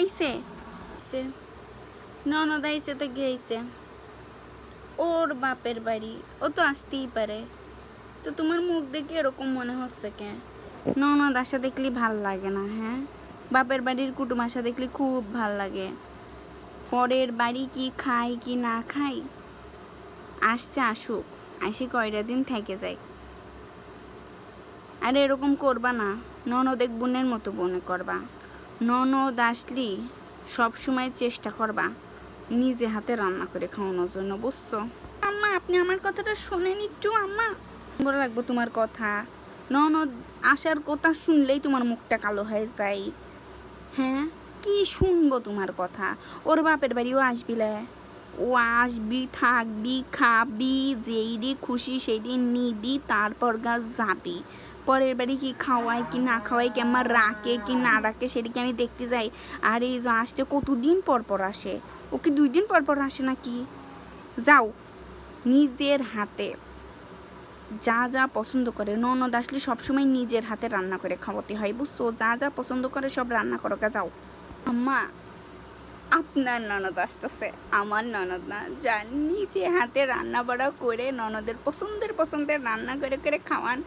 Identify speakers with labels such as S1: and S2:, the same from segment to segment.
S1: আইছে। ননদ আইছে তো গেছে ওর বাপের বাড়ি, ও তো আসতেই পারে। তো তোমার মুখ দেখে এরকম মনে হচ্ছে কে? ননদ আসা দেখলে ভালো লাগে না হ্যাঁ? বাপের বাড়ির কুটুম আসা দেখলে খুব ভালো লাগে। পরের বাড়ি কি খাই কি না খাই আসছে, আসুক। আসি কয়টা দিন থেকে যাই। আর এরকম করবা না। ননদ এক বোনের মতো বনে করবা। ননদ আসলি, সব সময় চেষ্টা করবা। নিজে হাতে রান্না করে খাওয়ানোর জন্য, বুঝছ? আম্মা, আপনি আমার কথাটা শুনে নিচ্ছু আম্মা। বড় লাগবো তোমার কথা। ননদ আসার কথা শুনলেই তোমার মুখটা কালো হয়ে যায়। হ্যাঁ? কি শুনব তোমার কথা? ওর বাপের বাড়িও আসবিলে ও আসবি, থাকবি, খাবি, যেই খুশি সেই দিন নিবি, তারপর গা যাবি। পরের বাড়ি কি খাওয়াই কি না খাওয়াই কি আমার রাখে, কি না রাখে, সেটা কি আমি দেখতে যাই? আর এই যে আসছে কতদিন পর পর আসে? ও কি দুই দিন পর পর আসে নাকি? যাও, নিজের হাতে। যা যা পছন্দ করে। ননদ আসলে সবসময় নিজের হাতে রান্না করে খাওয়াতে হয়, বুঝছ? যা যা পছন্দ করে সব রান্না করো যাও। আম্মা আপনার ননদ আসতেছে, আমার ননদ না। যার নিজে হাতে রান্না বাড়া করে ননদের পছন্দের পছন্দের রান্না করে করে খাওয়ান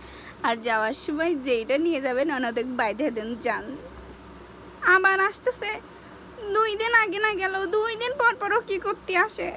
S1: আর যাওয়ার সময় যেইটা নিয়ে যাবে ননদের বাইধে দেন, যান। আবার আসতেছে, দুই দিন আগে না গেল, দুই দিন পর পরও কি করতে আসে?